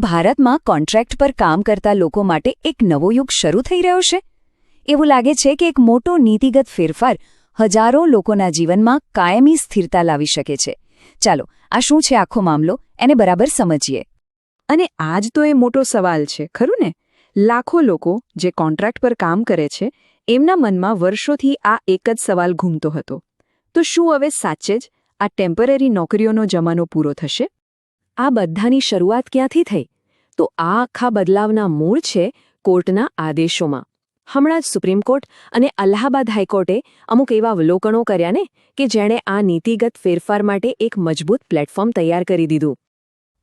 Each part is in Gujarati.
ભારતમાં કોન્ટ્રાક્ટ પર કામ કરતા લોકો માટે એક નવો યુગ શરૂ થઈ રહ્યો છે. એવું લાગે છે કે એક મોટો નીતિગત ફેરફાર હજારો લોકોના જીવનમાં કાયમી સ્થિરતા લાવી શકે છે. ચાલો, આ શું છે આખો મામલો? એને બરાબર સમજીએ. અને આજ તો એ મોટો સવાલ છે, ખરું ને? લાખો લોકો જે કોન્ટ્રાક્ટ પર કામ કરે છે, એમના મનમાં વર્ષોથી આ એક જ સવાલ ઘૂમતો હતો. તો શું હવે સાચે જ આ ટેમ્પરરી નોકરીઓનો જમાનો પૂરો થશે? આ બધાની શરૂઆત ક્યાંથી થઈ? તો આ આખા બદલાવના મૂળ છે કોર્ટના આદેશોમાં. હમણાં જ સુપ્રીમ કોર્ટ અને અલ્હાબાદ હાઈકોર્ટે અમુક એવા અવલોકનો કર્યા ને કે જેણે આ નીતિગત ફેરફાર માટે એક મજબૂત પ્લેટફોર્મ તૈયાર કરી દીધું.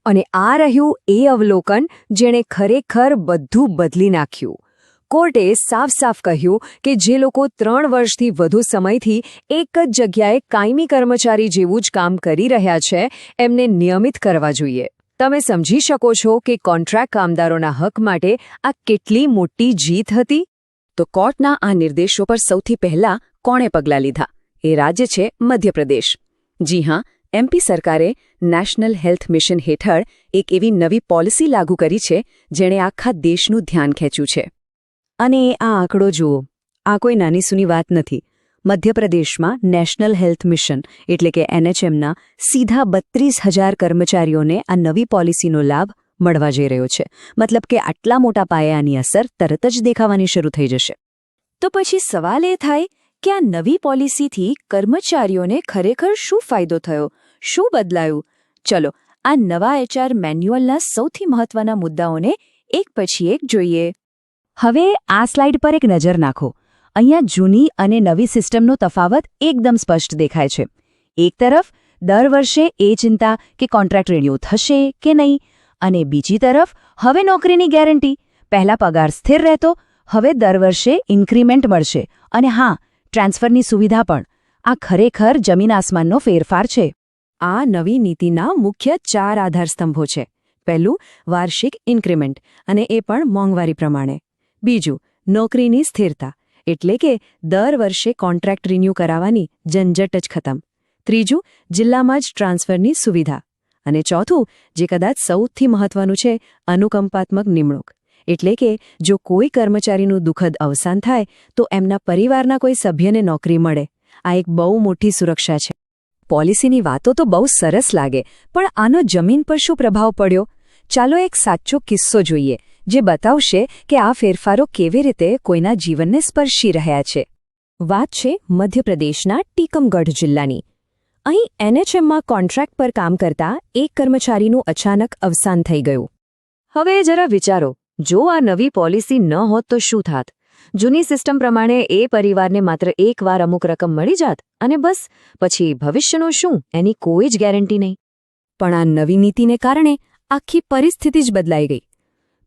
અને આ રહ્યું એ અવલોકન જેણે ખરેખર બધું બદલી નાખ્યું. કોર્ટે સાફ સાફ કહ્યું કે જે લોકો ત્રણ વર્ષથી વધુ સમયથી એક જ જગ્યાએ કાયમી કર્મચારી જેવું જ કામ કરી રહ્યા છે, એમને નિયમિત કરવા જોઈએ. તમે સમજી શકો છો કે કોન્ટ્રાક્ટ કામદારોના હક માટે આ કેટલી મોટી જીત હતી? તો કોર્ટના આ નિર્દેશો પર સૌથી પહેલા કોણે પગલાં લીધા? એ રાજ્ય છે મધ્યપ્રદેશ. જી હા એમપી સરકારે નેશનલ હેલ્થ મિશન હેઠળ એક એવી નવી પોલિસી લાગુ કરી છે, જેણે આખા દેશનું ધ્યાન ખેંચ્યું છે. અને આ આંકડો જુઓ. આ કોઈ નાની સૂની વાત નથી. મધ્યપ્રદેશમાં નેશનલ હેલ્થ મિશન, એટલે કે એનએચએમના સીધા બત્રીસ હજાર કર્મચારીઓને આ નવી પોલિસીનો લાભ મળવા જઈ રહ્યો છે. મતલબ કે આટલા મોટા પાયે આની અસર તરત જ દેખાવાની શરૂ થઈ જશે. તો પછી સવાલ એ થાય કે આ નવી પોલિસીથી કર્મચારીઓને ખરેખર શું ફાયદો થયો? શું બદલાયું? ચલો, આ નવા એચઆર મેન્યુઅલના સૌથી મહત્વના મુદ્દાઓને એક પછી એક જોઈએ. હવે આ સ્લાઇડ પર એક નજર નાખો. અહીંયા જૂની અને નવી સિસ્ટમનો તફાવત એકદમ સ્પષ્ટ દેખાય છે. એક તરફ, દર વર્ષે એ ચિંતા કે કોન્ટ્રાક્ટ રેડિયો થશે કે નહીં અને બીજી તરફ, હવે નોકરીની ગેરંટી. પહેલા પગાર સ્થિર રહેતો, હવે દર વર્ષે ઇન્ક્રીમેન્ટ મળશે અને હા, ટ્રાન્સફરની સુવિધા પણ. આ ખરેખર જમીન આસમાનનો ફેરફાર છે. આ નવી નીતિના મુખ્ય ચાર આધારસ્તંભો છે. પહેલું, વાર્ષિક ઇન્ક્રીમેન્ટ અને એ પણ મોંઘવારી પ્રમાણે. બીજું, નોકરીની સ્થિરતા, એટલે કે દર વર્ષે કોન્ટ્રાક્ટ રિન્યૂ કરાવવાની ઝંઝટ જ ખતમ. ત્રીજું, જિલ્લામાં જ ટ્રાન્સફરની સુવિધા. અને ચોથું, જે કદાચ સૌથી મહત્વનું છે, અનુકંપાત્મક નિમણૂક. એટલે કે, જો કોઈ કર્મચારીનું દુઃખદ અવસાન થાય, તો એમના પરિવારના કોઈ સભ્યને નોકરી મળે. આ એક બહુ મોટી સુરક્ષા છે. પોલિસીની વાતો તો બહુ સરસ લાગે, પણ આનો જમીન પર શું પ્રભાવ પડ્યો? ચાલો એક સાચો કિસ્સો જોઈએ. જે બતાવશે કે આ ફેરફારો કેવી રીતે કોઈના જીવનને સ્પર્શી રહ્યા છે. વાત છે મધ્યપ્રદેશના ટીકમગઢ જિલ્લાની. અહીં એનએચએમમાં કોન્ટ્રાક્ટ પર કામ કરતા એક કર્મચારીનું અચાનક અવસાન થઈ ગયું. હવે જરા વિચારો, જો આ નવી પોલિસી ન હોત તો શું થાત? જૂની સિસ્ટમ પ્રમાણે એ પરિવારને માત્ર એકવાર અમુક રકમ મળી જાત અને બસ, પછી ભવિષ્યનું શું? એની કોઈ જ ગેરંટી નહીં. પણ આ નવી નીતિને કારણે આખી પરિસ્થિતિ જ બદલાઈ ગઈ.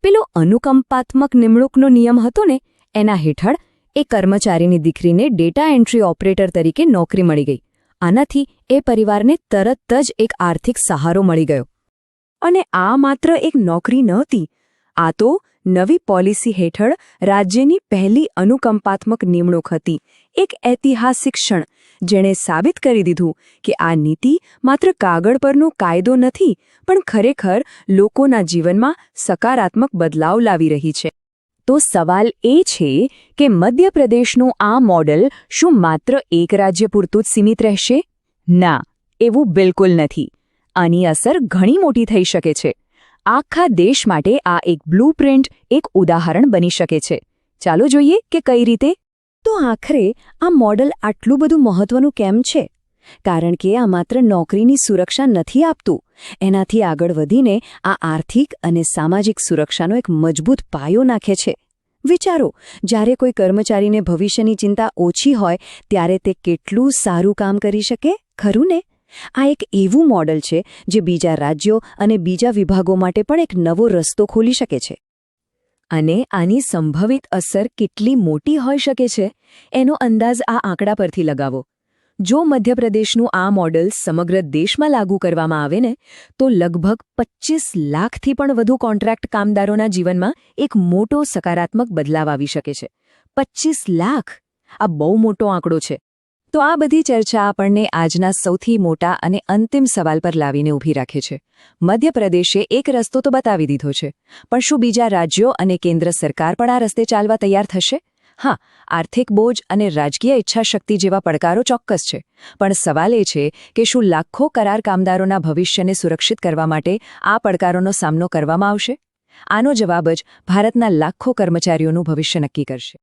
પેલો અનુકંપાત્મક નિમણૂકનો નિયમ હતો ને, એના હેઠળ એ કર્મચારીની દીકરીને ડેટા એન્ટ્રી ઓપરેટર તરીકે નોકરી મળી ગઈ. આનાથી એ પરિવારને તરત જ એક આર્થિક સહારો મળી ગયો. અને આ માત્ર એક નોકરી નહોતી આ તો નવી પોલિસી હેઠળ રાજ્યની પહેલી અનુકંપાત્મક નિમણૂક હતી એક ઐતિહાસિક ક્ષણ, જેણે સાબિત કરી દીધું કે આ નીતિ માત્ર કાગળ પરનો કાયદો નથી, પણ ખરેખર લોકોના જીવનમાં સકારાત્મક બદલાવ લાવી રહી છે. તો સવાલ એ છે કે મધ્યપ્રદેશનું આ મોડલ શું માત્ર એક રાજ્ય પૂરતું જ સીમિત રહેશે? ના, એવું બિલકુલ નથી. આની અસર ઘણી મોટી થઈ શકે છે. આખા દેશ માટે આ એક બ્લુપ્રિન્ટ એક ઉદાહરણ બની શકે છે. ચાલો જોઈએ કે કઈ રીતે? તો આખરે આ મોડલ આટલું બધું મહત્વનું કેમ છે? કારણ કે આ માત્ર નોકરીની સુરક્ષા નથી આપતું. એનાથી આગળ વધીને આ આર્થિક અને સામાજિક સુરક્ષાનો એક મજબૂત પાયો નાખે છે. વિચારો, જ્યારે કોઈ કર્મચારીને ભવિષ્યની ચિંતા ઓછી હોય, ત્યારે તે કેટલું સારું કામ કરી શકે? ખરું ને? આ એક એવું મોડલ છે, જે બીજા રાજ્યો અને બીજા વિભાગો માટે પણ એક નવો રસ્તો ખોલી શકે છે. અને આની સંભવિત અસર કેટલી મોટી હોઈ શકે છે, એનો અંદાજ આ આંકડા પરથી લગાવો. જો મધ્યપ્રદેશનું આ મોડલ સમગ્ર દેશમાં લાગુ કરવામાં આવે ને, તો લગભગ પચ્ચીસ લાખથી પણ વધુ કોન્ટ્રાક્ટ કામદારોના જીવનમાં એક મોટો સકારાત્મક બદલાવ આવી શકે છે. પચ્ચીસ લાખ? આ બહુ મોટો આંકડો છે. તો આ બધી ચર્ચા આપણને આજના સૌથી મોટા અને અંતિમ સવાલ પર લાવીને ઊભી રાખે છે. મધ્યપ્રદેશે એક રસ્તો તો બતાવી દીધો છે. પણ શું બીજા રાજ્યો અને કેન્દ્ર સરકાર પણ આ રસ્તે ચાલવા તૈયાર થશે? હા, આર્થિક બોજ અને રાજકીય ઈચ્છાશક્તિ જેવા પડકારો ચોક્કસ છે. પણ સવાલ એ છે કે શું લાખો કરાર કામદારોના ભવિષ્યને સુરક્ષિત કરવા માટે આ પડકારોનો સામનો કરવામાં આવશે? આનો જવાબ જ ભારતના લાખો કર્મચારીઓનું ભવિષ્ય નક્કી કરશે.